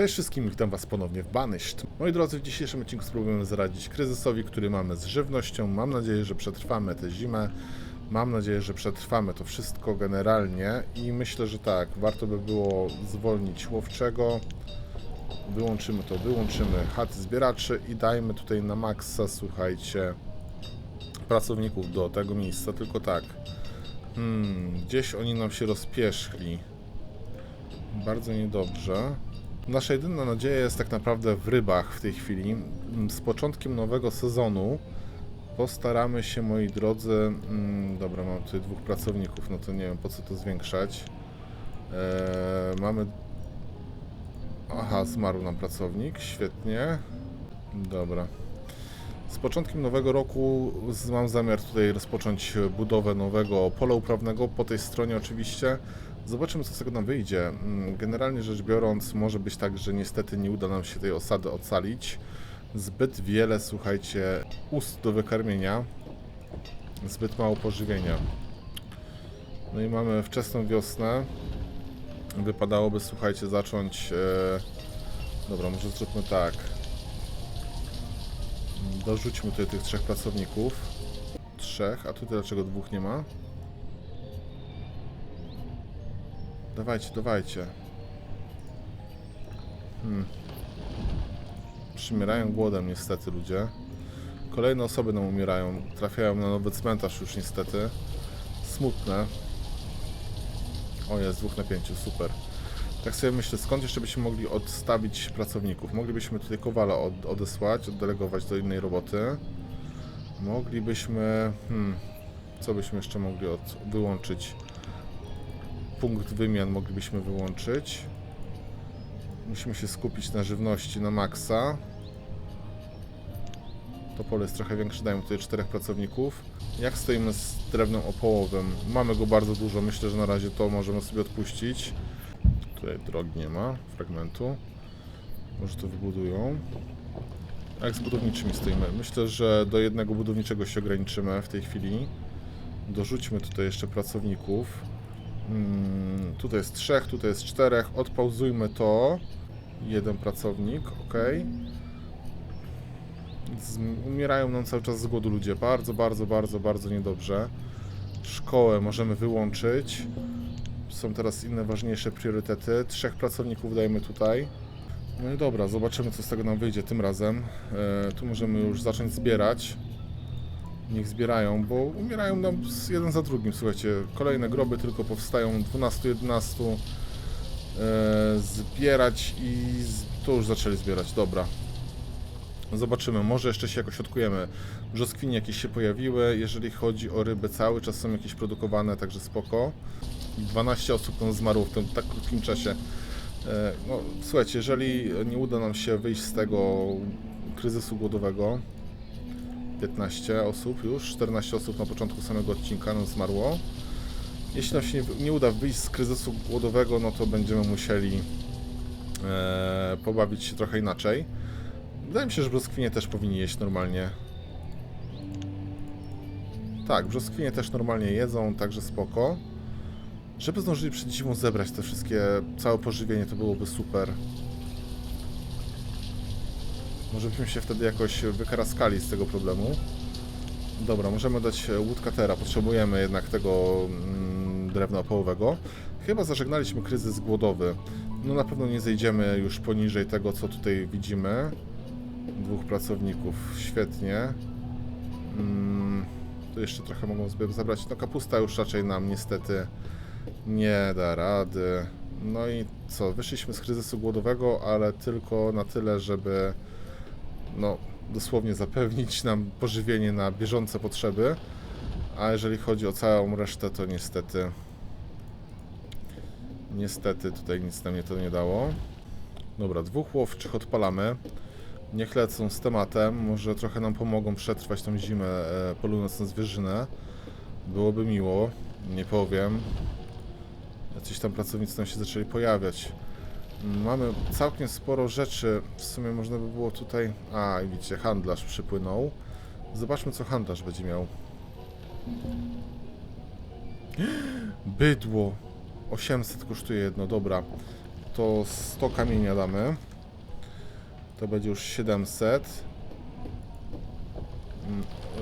Cześć wszystkim, witam Was ponownie w Banished. Moi drodzy, w dzisiejszym odcinku spróbujemy zaradzić kryzysowi, który mamy z żywnością. Mam nadzieję, że przetrwamy tę zimę. Mam nadzieję, że przetrwamy to wszystko generalnie i myślę, że tak, warto by było zwolnić łowczego. Wyłączymy to, wyłączymy chaty zbieraczy i dajmy tutaj na maksa, słuchajcie, pracowników do tego miejsca, tylko tak. Hmm, gdzieś oni nam się rozpierzchli. Bardzo niedobrze. Nasza jedyna nadzieja jest tak naprawdę w rybach w tej chwili. Mm, Z początkiem nowego sezonu postaramy się, moi drodzy. Mm, dobra, mam tutaj dwóch pracowników, no to nie wiem po co to zwiększać. Eee, mamy. Aha, zmarł nam pracownik, świetnie. Dobra. Z początkiem nowego roku mam zamiar tutaj rozpocząć budowę nowego pola uprawnego po tej stronie oczywiście. Zobaczymy co z tego nam wyjdzie. Mm, Generalnie rzecz biorąc może być tak, że niestety nie uda nam się tej osady ocalić. Zbyt wiele, słuchajcie, ust do wykarmienia. Zbyt mało pożywienia. No i mamy wczesną wiosnę. Wypadałoby, słuchajcie, zacząć... E... Dobra, może zróbmy tak. Dorzućmy tutaj tych trzech pracowników. Trzech, a tutaj dlaczego dwóch nie ma? Dawajcie, dawajcie. Hmm. Przymierają głodem niestety ludzie. Kolejne osoby nam umierają. Trafiają na nowy cmentarz już niestety. Smutne. O jest, dwóch na pięciu, super. Tak sobie myślę, skąd jeszcze byśmy mogli odstawić pracowników? Moglibyśmy tutaj Kowala od, odesłać, oddelegować do innej roboty. Moglibyśmy... Hmm, co byśmy jeszcze mogli od, wyłączyć? Punkt wymian moglibyśmy wyłączyć. Musimy się skupić na żywności na maksa. To pole jest trochę większe, dajmy tutaj czterech pracowników. Jak stoimy z drewnem opołowym? Mamy go bardzo dużo, myślę, że na razie to możemy sobie odpuścić. Tutaj drogi nie ma, fragmentu. Może to wybudują. Jak z budowniczymi stoimy? Myślę, że do jednego budowniczego się ograniczymy w tej chwili. Dorzućmy tutaj jeszcze pracowników. Mm, tutaj jest trzech, tutaj jest czterech. Odpauzujmy to. Jeden pracownik, ok. Umierają nam cały czas z głodu ludzie. Bardzo, bardzo, bardzo, bardzo niedobrze. Szkołę możemy wyłączyć. Są teraz inne ważniejsze priorytety. Trzech pracowników dajmy tutaj. No i dobra, zobaczymy co z tego nam wyjdzie tym razem. E, tu możemy już zacząć zbierać. Niech zbierają, bo umierają nam jeden za drugim. Słuchajcie, kolejne groby tylko powstają 12-11. E, zbierać i to już zaczęli zbierać. Dobra. Zobaczymy, może jeszcze się jakoś odkujemy. Brzoskwinie jakieś się pojawiły. Jeżeli chodzi o ryby, cały czas są jakieś produkowane, także spoko. 12 osób tam zmarło w tym tak krótkim czasie. E, No, słuchajcie, jeżeli nie uda nam się wyjść z tego kryzysu głodowego, 15 osób już, 14 osób na początku samego odcinka nam zmarło. Jeśli nam się nie, nie uda wyjść z kryzysu głodowego, no to będziemy musieli e, pobawić się trochę inaczej. Wydaje mi się, że brzoskwinie też powinni jeść normalnie. Tak, brzoskwinie też normalnie jedzą, także spoko. Żeby zdążyli przed zimą zebrać te wszystkie, całe pożywienie, to byłoby super. Może byśmy się wtedy jakoś wykaraskali z tego problemu. Dobra, możemy dać woodcuttera. Potrzebujemy jednak tego mm, drewna opołowego. Chyba zażegnaliśmy kryzys głodowy. No na pewno nie zejdziemy już poniżej tego, co tutaj widzimy. Dwóch pracowników, świetnie. Mm, tu jeszcze trochę mogą zabrać. No kapusta już raczej nam niestety nie da rady. No i co? Wyszliśmy z kryzysu głodowego, ale tylko na tyle, żeby no, dosłownie zapewnić nam pożywienie na bieżące potrzeby. A jeżeli chodzi o całą resztę, to niestety. Niestety tutaj nic nam nie to nie dało. Dobra, dwóch łowczych odpalamy. Niech lecą z tematem. Może trochę nam pomogą przetrwać tą zimę, e, polując zwierzynę. Byłoby miło, nie powiem. Jacyś tam pracownicy nam się zaczęli pojawiać. Mamy całkiem sporo rzeczy. W sumie można by było tutaj. A, widzicie, handlarz przypłynął. Zobaczmy, co handlarz będzie miał. Bydło. 800 kosztuje jedno, dobra. To 100 kamienia damy. To będzie już 700.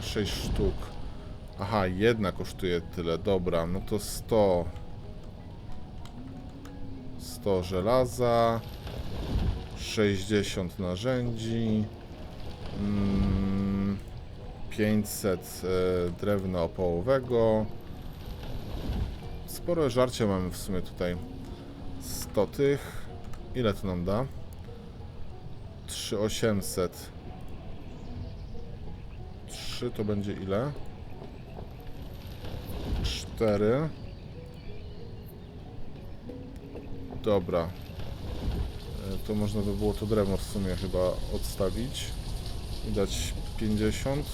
6 sztuk. Aha, jedna kosztuje tyle, dobra, no to 100. 100 żelaza. 60 narzędzi. Mm, 500 e, drewna opołowego. Sporo żarcia mamy w sumie tutaj. 100 tych. Ile to nam da? 3800. 3 to będzie ile? 4. Dobra. E, To można by było to drewno w sumie chyba odstawić i dać 50.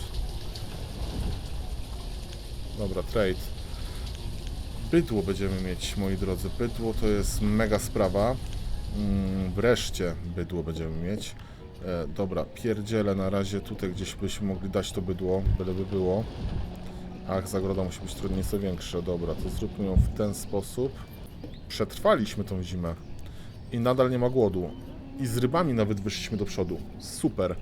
Dobra, trade. Bydło będziemy mieć, moi drodzy. Bydło to jest mega sprawa. Mm, wreszcie bydło będziemy mieć. E, dobra, pierdzielę na razie tutaj gdzieś byśmy mogli dać to bydło, byleby było. Ach, zagroda musi być trochę nieco większa. Dobra, to zróbmy ją w ten sposób. Przetrwaliśmy tą zimę i nadal nie ma głodu. I z rybami nawet wyszliśmy do przodu. Super.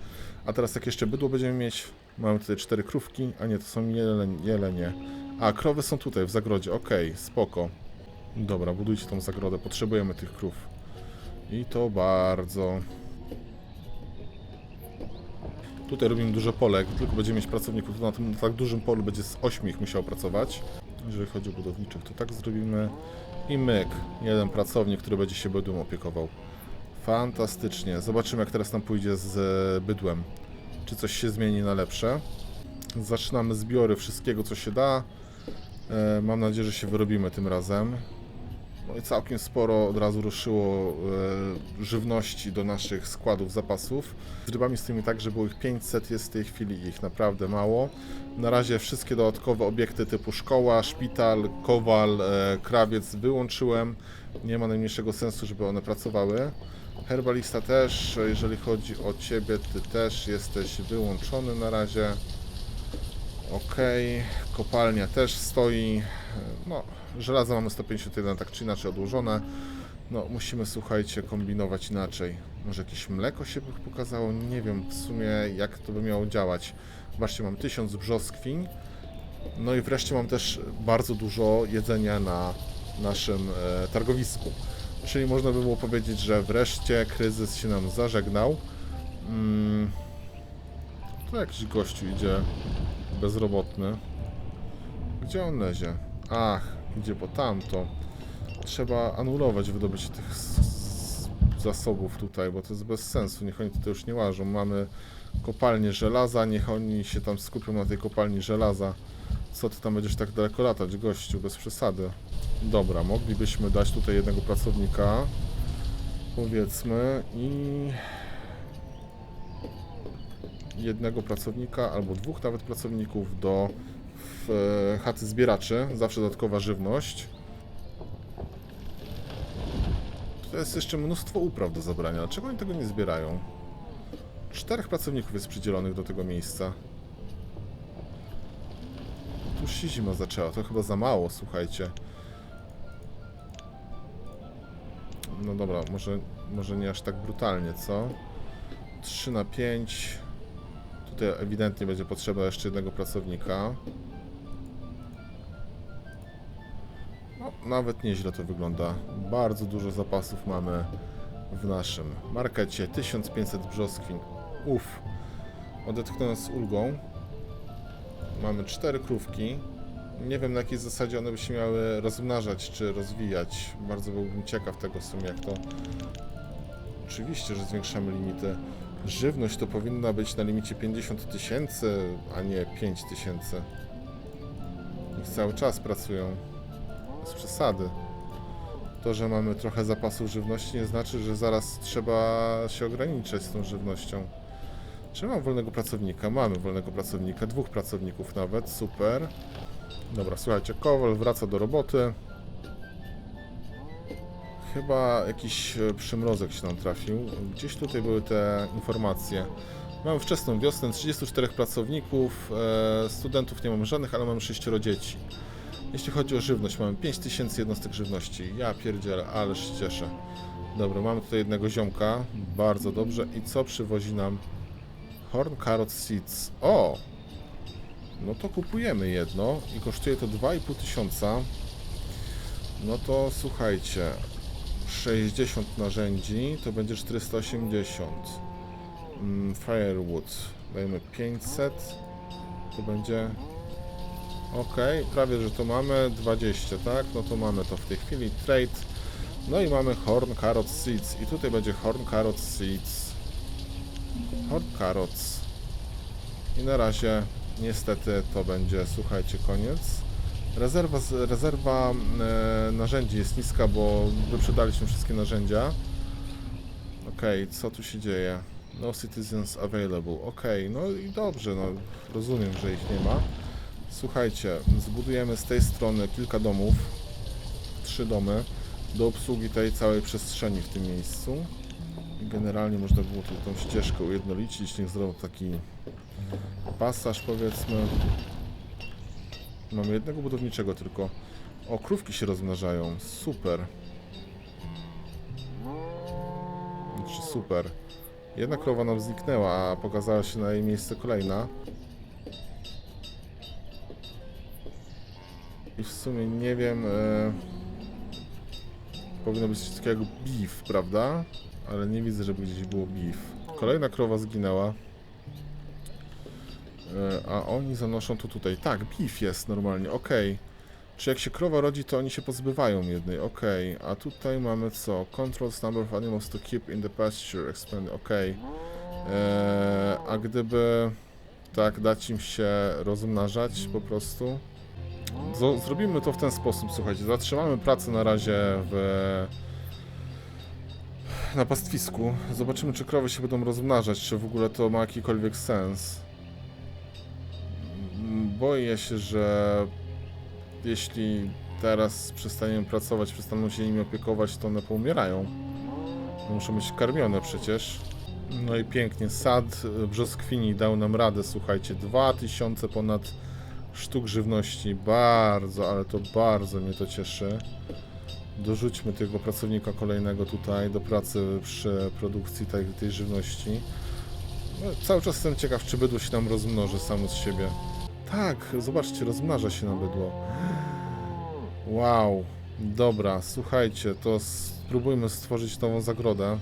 A teraz jak jeszcze bydło będziemy mieć, mamy tutaj cztery krówki, a nie, to są jelenie. A, krowy są tutaj w zagrodzie, okej, spoko. Dobra, budujcie tą zagrodę, potrzebujemy tych krów. I to bardzo. Tutaj robimy duże pole, jak tylko będziemy mieć pracowników, to na tym tak dużym polu będzie z 8 ich musiał pracować. Jeżeli chodzi o budowniczych, to tak zrobimy. I myk, jeden pracownik, który będzie się bydłem opiekował. Fantastycznie. Zobaczymy, jak teraz nam pójdzie z e, bydłem. Czy coś się zmieni na lepsze. Zaczynamy zbiory wszystkiego, co się da. E, mam nadzieję, że się wyrobimy tym razem. No i całkiem sporo od razu ruszyło e, żywności do naszych składów zapasów. Z rybami stoimy tak, że było ich 500, jest w tej chwili ich naprawdę mało. Na razie wszystkie dodatkowe obiekty typu szkoła, szpital, kowal, e, krawiec wyłączyłem. Nie ma najmniejszego sensu, żeby one pracowały. Herbalista też, e, jeżeli chodzi o Ciebie, Ty też jesteś wyłączony na razie. Okej, kopalnia też stoi. No, żelaza mamy 151, tak czy inaczej odłożone. No, musimy, słuchajcie, kombinować inaczej. Może jakieś mleko się by pokazało? Nie wiem w sumie, jak to by miało działać. Zobaczcie, mam 1000 brzoskwiń. No i wreszcie mam też bardzo dużo jedzenia na naszym e, targowisku. Czyli można by było powiedzieć, że wreszcie kryzys się nam zażegnał. Mm, tu jakiś gościu idzie bezrobotny. Gdzie on lezie? Ach, idzie po tamto. Trzeba anulować wydobycie tych zasobów tutaj, bo to jest bez sensu. Niech oni tutaj już nie łażą. Mamy kopalnię żelaza, niech oni się tam skupią na tej kopalni żelaza. Co ty tam będziesz tak daleko latać, gościu, bez przesady. Dobra, moglibyśmy dać tutaj jednego pracownika. Powiedzmy i jednego pracownika albo dwóch nawet pracowników do e, chaty zbieraczy, zawsze dodatkowa żywność. To jest jeszcze mnóstwo upraw do zabrania. Dlaczego oni tego nie zbierają? Czterech pracowników jest przydzielonych do tego miejsca. Tu się zima zaczęła, to chyba za mało, słuchajcie. No dobra, może, może nie aż tak brutalnie, co? 3 na 5. Tutaj ewidentnie będzie potrzeba jeszcze jednego pracownika. No, nawet nieźle to wygląda. Bardzo dużo zapasów mamy w naszym markecie. 1500 brzoskwiń. Uff. Odetchnąłem z ulgą. Mamy cztery krówki. Nie wiem na jakiej zasadzie one by się miały rozmnażać czy rozwijać. Bardzo byłbym ciekaw tego w sumie jak to... Oczywiście, że zwiększamy limity. Żywność to powinna być na limicie 50 tysięcy, a nie 5 tysięcy. Niech cały czas pracują. Bez przesady. To, że mamy trochę zapasów żywności nie znaczy, że zaraz trzeba się ograniczać z tą żywnością. Czy mam wolnego pracownika? Mamy wolnego pracownika, dwóch pracowników nawet, super. Dobra, słuchajcie, Kowal wraca do roboty. Chyba jakiś e, przymrozek się nam trafił. Gdzieś tutaj były te informacje. Mamy wczesną wiosnę, 34 pracowników, e, studentów nie mamy żadnych, ale mamy 6 dzieci. Jeśli chodzi o żywność, mamy 5000 jednostek żywności. Ja pierdzielę, ależ się cieszę. Dobra, mamy tutaj jednego ziomka. Bardzo dobrze. I co przywozi nam? Horn Carrot Seeds. O! No to kupujemy jedno i kosztuje to 2,5 tysiąca. No to słuchajcie, 60 narzędzi to będzie 480. Mm, Firewood dajmy 500. To będzie ok, prawie że to mamy 20, tak? No to mamy to w tej chwili trade. No i mamy Horn Carrot Seeds i tutaj będzie Horn Carrot Seeds. Horn Carrots. I na razie niestety to będzie, słuchajcie, koniec. Rezerwa, rezerwa e, narzędzi jest niska, bo wyprzedaliśmy wszystkie narzędzia. Okej, co tu się dzieje? No citizens available. Okej, no i dobrze, no rozumiem, że ich nie ma. Słuchajcie, zbudujemy z tej strony kilka domów. Trzy domy do obsługi tej całej przestrzeni w tym miejscu. Generalnie można było tu tą ścieżkę ujednolicić, niech zrobią taki pasaż powiedzmy. Mamy jednego budowniczego tylko. O, krówki się rozmnażają. Super. Znaczy super. Jedna krowa nam zniknęła, a pokazała się na jej miejsce kolejna. I w sumie nie wiem... E... Powinno być coś takiego jak beef, prawda? Ale nie widzę, żeby gdzieś było beef. Kolejna krowa zginęła. E, A oni zanoszą to tutaj. Tak, beef jest normalnie, okej. Czy jak się krowa rodzi, to oni się pozbywają jednej, okej. A tutaj mamy co? Controls number of animals to keep in the pasture, expand, okej. Eee, A gdyby tak dać im się rozmnażać po prostu? Zo- zrobimy to w ten sposób, słuchajcie. Zatrzymamy pracę na razie w na pastwisku. Zobaczymy, czy krowy się będą rozmnażać, czy w ogóle to ma jakikolwiek sens. Boję się, że jeśli teraz przestaniemy pracować, przestaną się nimi opiekować, to one poumierają. Muszą być karmione przecież. No i pięknie. Sad brzoskwini dał nam radę, słuchajcie. 2000 ponad sztuk żywności. Bardzo, ale to bardzo mnie to cieszy. Dorzućmy tego pracownika kolejnego tutaj do pracy przy produkcji tej, tej żywności. No, cały czas jestem ciekaw, czy bydło się nam rozmnoży samo z siebie. Tak, zobaczcie, rozmnaża się nam bydło. Wow, dobra, słuchajcie, to spróbujmy stworzyć nową zagrodę.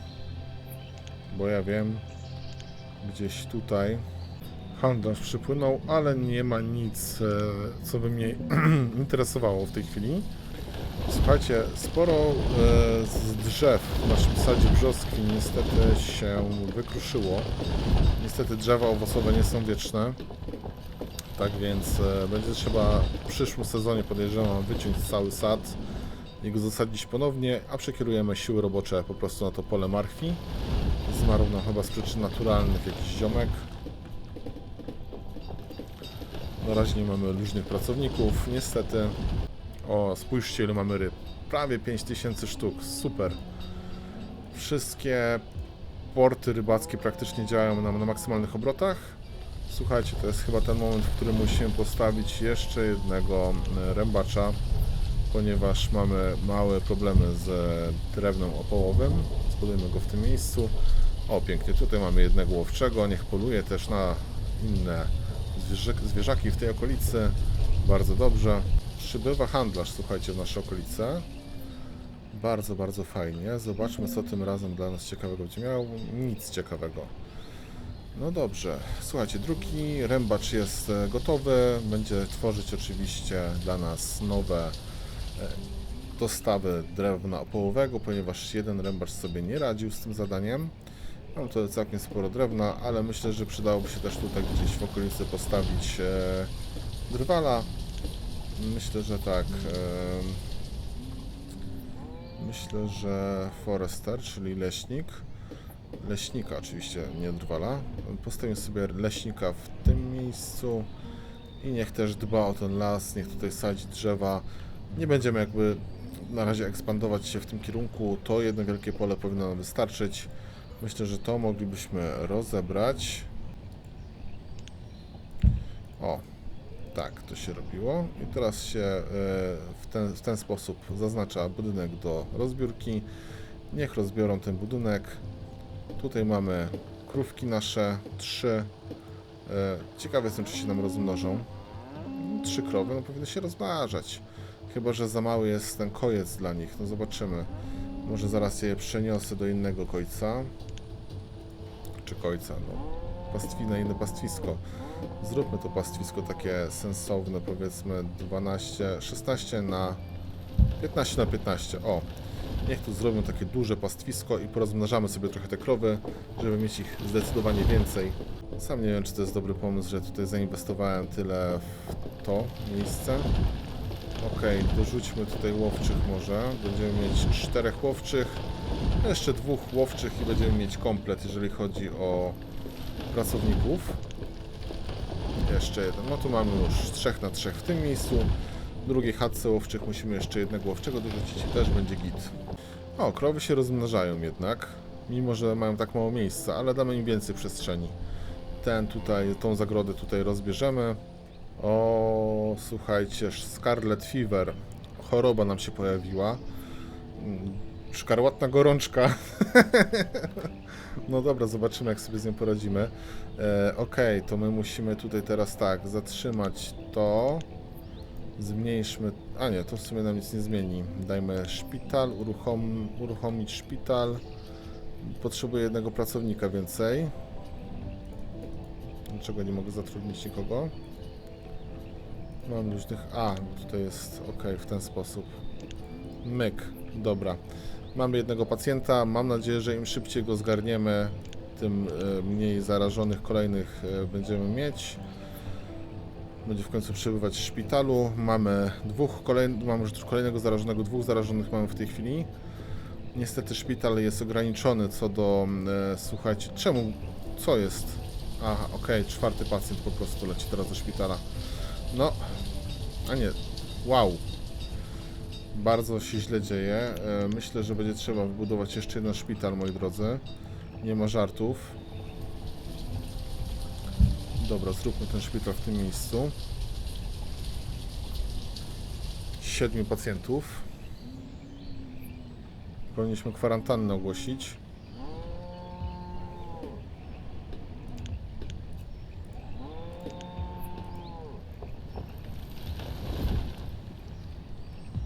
Bo ja wiem, gdzieś tutaj handlarz przypłynął, ale nie ma nic, e, co by mnie interesowało w tej chwili. Słuchajcie, sporo e, z drzew w naszym sadzie brzoskwi niestety się wykruszyło. Niestety drzewa owocowe nie są wieczne. Tak więc e, będzie trzeba w przyszłym sezonie podejrzewam wyciąć cały sad i go zasadzić ponownie, a przekierujemy siły robocze po prostu na to pole marchwi. Zmarł nam chyba z przyczyn naturalnych jakiś ziomek. Na razie nie mamy różnych pracowników, niestety. O, spójrzcie ile mamy ryb. Prawie 5000 sztuk, super. Wszystkie porty rybackie praktycznie działają nam na maksymalnych obrotach. Słuchajcie, to jest chyba ten moment, w którym musimy postawić jeszcze jednego e, rębacza, ponieważ mamy małe problemy z drewnem opołowym. Zbudujmy go w tym miejscu. O, pięknie, tutaj mamy jednego łowczego, niech poluje też na inne zwierzak, zwierzaki w tej okolicy. Bardzo dobrze. Przybywa handlarz, słuchajcie, w nasze okolice. Bardzo, bardzo fajnie. Zobaczmy, co tym razem dla nas ciekawego będzie miał. Nic ciekawego. No dobrze, słuchajcie, drugi rębacz jest e, gotowy. Będzie tworzyć oczywiście dla nas nowe e, dostawy drewna opołowego, ponieważ jeden rębacz sobie nie radził z tym zadaniem. Mam to całkiem sporo drewna, ale myślę, że przydałoby się też tutaj gdzieś w okolicy postawić e, drwala. Myślę, że tak. Myślę, że Forester, czyli leśnik. Leśnika oczywiście, nie drwala. Postawimy sobie leśnika w tym miejscu i niech też dba o ten las, niech tutaj sadzi drzewa. Nie będziemy jakby na razie ekspandować się w tym kierunku. To jedno wielkie pole powinno nam wystarczyć. Myślę, że to moglibyśmy rozebrać. O, tak, to się robiło. I teraz się e, w ten, w ten sposób zaznacza budynek do rozbiórki. Niech rozbiorą ten budynek. Tutaj mamy krówki nasze, trzy. E, Ciekawy jestem, czy się nam rozmnożą. Trzy krowy, no powinny się rozmnażać. Chyba, że za mały jest ten kojec dla nich. No zobaczymy. Może zaraz je przeniosę do innego kojca. Czy kojca, no. Pastwi na inne pastwisko. Zróbmy to pastwisko takie sensowne, powiedzmy 12, 16 na 15 na 15. O, niech tu zrobią takie duże pastwisko i porozmnażamy sobie trochę te krowy, żeby mieć ich zdecydowanie więcej. Sam nie wiem, czy to jest dobry pomysł, że tutaj zainwestowałem tyle w to miejsce. Okej, dorzućmy tutaj łowczych może. Będziemy mieć czterech łowczych, jeszcze dwóch łowczych i będziemy mieć komplet, jeżeli chodzi o pracowników. Jeszcze jeden. No tu mamy już trzech na trzech w tym miejscu. Drugiej chatce łowczych musimy jeszcze jednego łowczego dorzucić i też będzie git. O, krowy się rozmnażają jednak. Mimo, że mają tak mało miejsca, ale damy im więcej przestrzeni. Ten tutaj, tą zagrodę tutaj rozbierzemy. O, słuchajcie, Scarlet Fever. Choroba nam się pojawiła. Mm, Szkarłatna gorączka. no dobra, zobaczymy jak sobie z nią poradzimy. E, Okej, to my musimy tutaj teraz tak, zatrzymać to. Zmniejszmy. A nie, to w sumie nam nic nie zmieni. Dajmy szpital, uruchom, uruchomić szpital. Potrzebuję jednego pracownika więcej. Dlaczego nie mogę zatrudnić nikogo? Mam różnych. A, tutaj jest ok, w ten sposób. Myk, dobra. Mamy jednego pacjenta. Mam nadzieję, że im szybciej go zgarniemy, tym e, mniej zarażonych kolejnych e, będziemy mieć. Będzie w końcu przebywać w szpitalu. Mamy dwóch kolejnych, mamy już kolejnego zarażonego, dwóch zarażonych mamy w tej chwili. Niestety szpital jest ograniczony co do, e, słuchajcie, czemu, co jest? Aha, okej, czwarty pacjent po prostu leci teraz do szpitala. No, a nie, wow. Bardzo się źle dzieje. E, Myślę, że będzie trzeba wybudować jeszcze jeden szpital, moi drodzy. Nie ma żartów. Dobra, zróbmy ten szpital w tym miejscu. Siedmiu pacjentów. Powinniśmy kwarantannę ogłosić.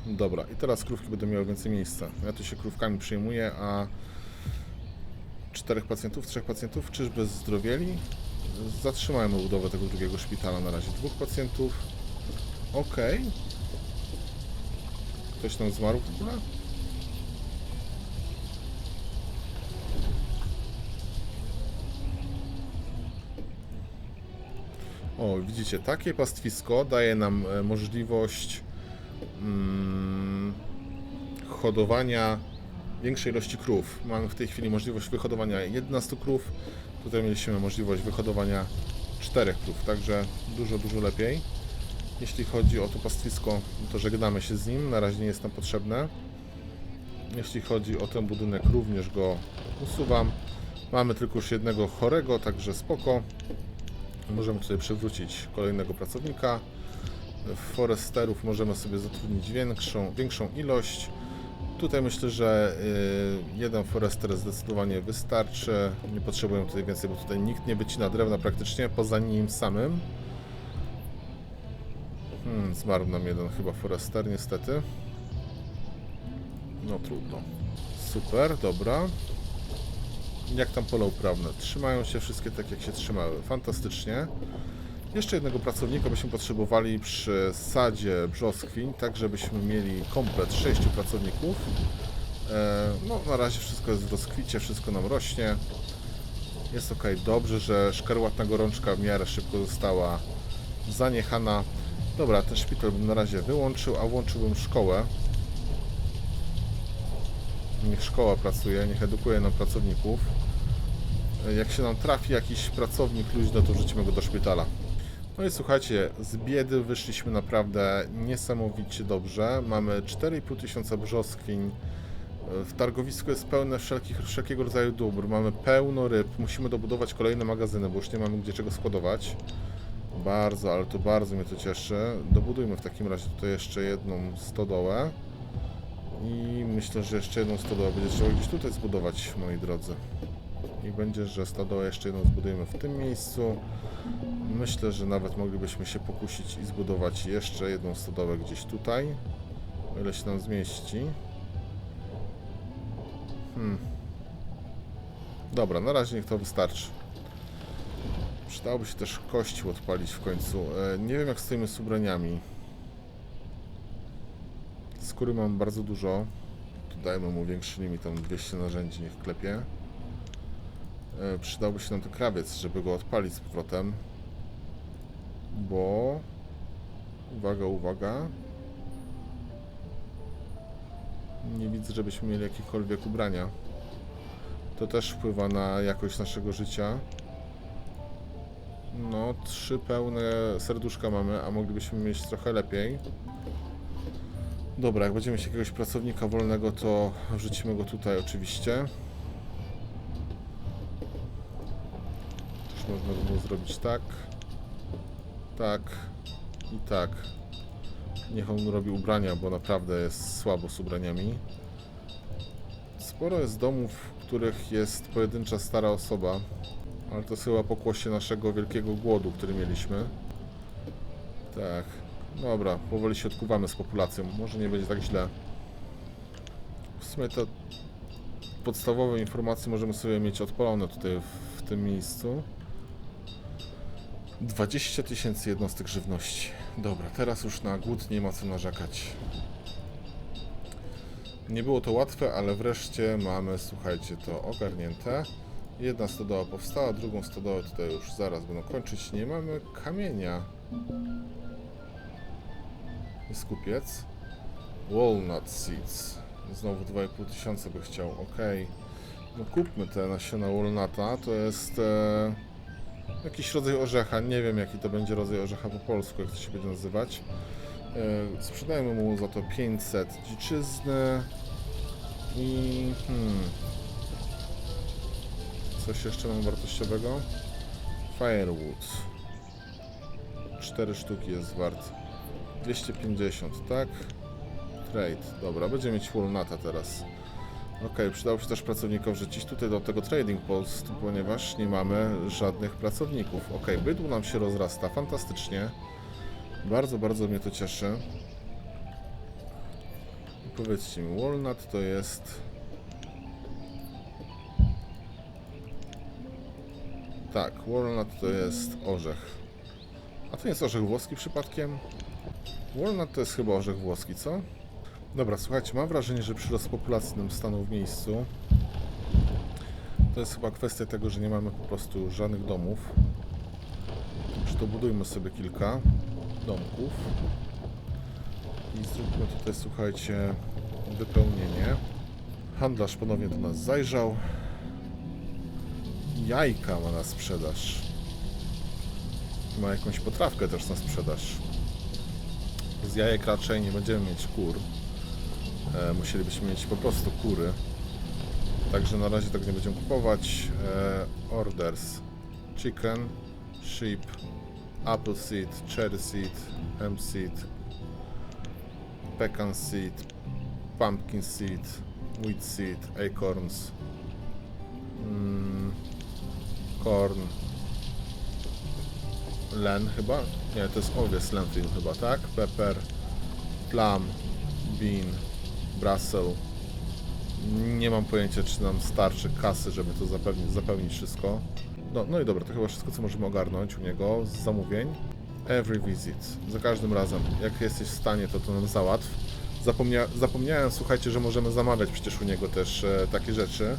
Dobra, i teraz krówki będą miały więcej miejsca. Ja tu się krówkami przyjmuję, a czterech pacjentów, trzech pacjentów, czyżby zdrowieli? Zatrzymajmy budowę tego drugiego szpitala na razie. Dwóch pacjentów. Okej. Ktoś tam zmarł w ogóle? O, widzicie, takie pastwisko daje nam e, możliwość mm, hodowania większej ilości krów. Mamy w tej chwili możliwość wyhodowania 11 krów. Tutaj mieliśmy możliwość wyhodowania 4 krów, także dużo, dużo lepiej. Jeśli chodzi o to pastwisko, to żegnamy się z nim, na razie nie jest nam potrzebne. Jeśli chodzi o ten budynek, również go usuwam. Mamy tylko już jednego chorego, także spoko. Możemy tutaj przywrócić kolejnego pracownika. Foresterów możemy sobie zatrudnić większą, większą ilość. Tutaj myślę, że y, jeden forester zdecydowanie wystarczy. Nie potrzebują tutaj więcej, bo tutaj nikt nie wycina drewna praktycznie, poza nim samym. Hmm, zmarł nam jeden chyba forester, niestety. No trudno. Super, dobra. Jak tam pole uprawne? Trzymają się wszystkie tak, jak się trzymały. Fantastycznie. Jeszcze jednego pracownika byśmy potrzebowali przy sadzie brzoskwiń, tak żebyśmy mieli komplet sześciu pracowników. E, no, na razie wszystko jest w rozkwicie, wszystko nam rośnie. Jest ok, dobrze, że szkarłatna gorączka w miarę szybko została zaniechana. Dobra, ten szpital bym na razie wyłączył, a włączyłbym szkołę. Niech szkoła pracuje, niech edukuje nam pracowników. E, Jak się nam trafi jakiś pracownik luźny, to wrzucimy go do szpitala. No i słuchajcie, z biedy wyszliśmy naprawdę niesamowicie dobrze. Mamy 4,5 tysiąca brzoskwiń. W targowisku jest pełne wszelkich, wszelkiego rodzaju dóbr. Mamy pełno ryb. Musimy dobudować kolejne magazyny, bo już nie mamy gdzie czego składować. Bardzo, ale to bardzo mnie to cieszy. Dobudujmy w takim razie tutaj jeszcze jedną stodołę. I myślę, że jeszcze jedną stodołę będzie trzeba gdzieś tutaj zbudować, moi drodzy. I będzie, że stodołę jeszcze jedną zbudujemy w tym miejscu. Myślę, że nawet moglibyśmy się pokusić i zbudować jeszcze jedną stodołę gdzieś tutaj. O ile się nam zmieści. Hmm. Dobra, na razie niech to wystarczy. Przydałoby się też kościół odpalić w końcu. E, nie wiem jak stoimy z ubraniami. Skóry mam bardzo dużo. Dajmy mu większy limit, tam 200 narzędzi niech klepie. E, przydałby się nam ten krawiec, żeby go odpalić z powrotem. Bo... Uwaga, uwaga. Nie widzę, żebyśmy mieli jakiekolwiek ubrania. To też wpływa na jakość naszego życia. No, trzy pełne serduszka mamy, a moglibyśmy mieć trochę lepiej. Dobra, jak będziemy mieć jakiegoś pracownika wolnego, to wrzucimy go tutaj oczywiście. Też można by było zrobić tak. Tak. I tak. Niech on robi ubrania, bo naprawdę jest słabo z ubraniami. Sporo jest domów, w których jest pojedyncza stara osoba. Ale to jest chyba pokłosie naszego wielkiego głodu, który mieliśmy. Tak. Dobra, powoli się odkuwamy z populacją. Może nie będzie tak źle. W sumie te podstawowe informacje możemy sobie mieć odpalone tutaj w, w tym miejscu. 20 tysięcy jednostek żywności. Dobra, teraz już na głód nie ma co narzekać. Nie było to łatwe, ale wreszcie mamy, słuchajcie, to ogarnięte. Jedna stodoła powstała, drugą stodołę tutaj już zaraz będą kończyć. Nie mamy kamienia. Jest kupiec. Walnut seeds. Znowu 2,5 tysiąca by chciał, ok. No kupmy te nasiona walnuta, to jest e, jakiś rodzaj orzecha, nie wiem jaki to będzie rodzaj orzecha po polsku, jak to się będzie nazywać. E, sprzedajmy mu za to 500 dziczyzny i hmm, coś jeszcze mam wartościowego? Firewood. 4 sztuki jest wart. 250, tak? Trade. Dobra, będziemy mieć Walnuta teraz. Ok, przydało się też pracownikom wrzucić tutaj do tego trading post, ponieważ nie mamy żadnych pracowników. Ok, bydło nam się rozrasta, fantastycznie. Bardzo, bardzo mnie to cieszy. I powiedzcie mi, Walnut to jest... Tak, Walnut to jest orzech. A to nie jest orzech włoski przypadkiem? Walnut to jest chyba orzech włoski, co? Dobra, słuchajcie, mam wrażenie, że przyrost populacji nam stanął w miejscu. To jest chyba kwestia tego, że nie mamy po prostu żadnych domów. Także to budujmy sobie kilka domków. I zróbmy tutaj, słuchajcie, wypełnienie. Handlarz ponownie do nas zajrzał. Jajka ma na sprzedaż. Ma jakąś potrawkę też na sprzedaż. Z jajek raczej nie będziemy mieć kur. E, musielibyśmy mieć po prostu kury. Także na razie tak nie będziemy kupować. E, orders. Chicken, sheep, apple seed, cherry seed, hemp seed, pecan seed, pumpkin seed, wheat seed, acorns, mm, corn, len chyba? Nie, to jest owiec lentil chyba, tak? Pepper, plum, bean, Brussel. Nie mam pojęcia, czy nam starczy kasy, żeby to zapewnić, zapełnić wszystko. No, no i dobra, to chyba wszystko, co możemy ogarnąć u niego z zamówień. Every visit. Za każdym razem. Jak jesteś w stanie, to to nam załatw. Zapomnia zapomniałem, słuchajcie, że możemy zamawiać przecież u niego też e, takie rzeczy.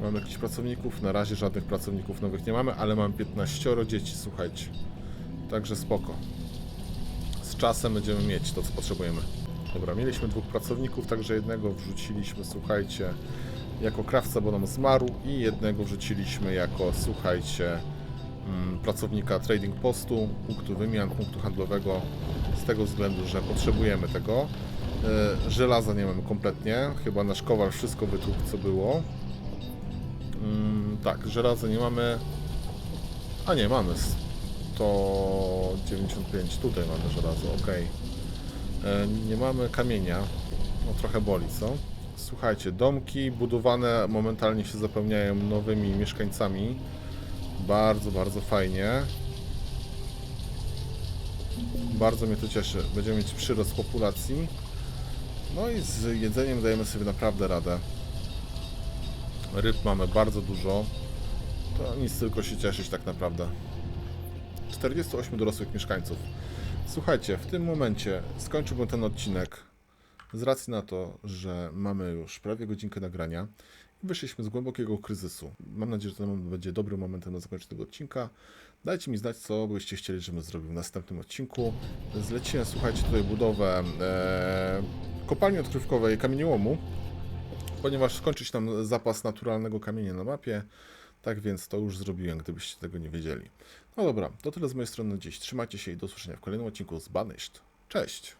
Mamy jakichś pracowników? Na razie żadnych pracowników nowych nie mamy, ale mam 15 dzieci, słuchajcie. Także spoko. Z czasem będziemy mieć to, co potrzebujemy. Dobra, mieliśmy dwóch pracowników, także jednego wrzuciliśmy, słuchajcie, jako krawca, bo nam zmarł i jednego wrzuciliśmy jako, słuchajcie, mm, pracownika trading postu, punktu wymian, punktu handlowego, z tego względu, że potrzebujemy tego. E, Żelaza nie mamy kompletnie, chyba nasz kowal wszystko wytłukł, co było. Mm, tak, żelaza nie mamy. A nie, mamy 195. Tutaj mamy żelazo, ok. Nie mamy kamienia. No trochę boli, co? Słuchajcie, domki budowane momentalnie się zapełniają nowymi mieszkańcami. Bardzo, bardzo fajnie. Bardzo mnie to cieszy. Będziemy mieć przyrost populacji. No i z jedzeniem dajemy sobie naprawdę radę. Ryb mamy bardzo dużo. To nic tylko się cieszyć tak naprawdę. 48 dorosłych mieszkańców. Słuchajcie, w tym momencie skończyłbym ten odcinek z racji na to, że mamy już prawie godzinkę nagrania i wyszliśmy z głębokiego kryzysu. Mam nadzieję, że moment będzie dobrym momentem na zakończenie tego odcinka. Dajcie mi znać, co byście chcieli, żebym zrobił w następnym odcinku. Zleciłem, słuchajcie, tutaj budowę e, kopalni odkrywkowej kamieniołomu, ponieważ skończy się nam zapas naturalnego kamienia na mapie. Tak więc to już zrobiłem, gdybyście tego nie wiedzieli. No dobra, to tyle z mojej strony dziś. Trzymajcie się i do usłyszenia w kolejnym odcinku z Banished. Cześć!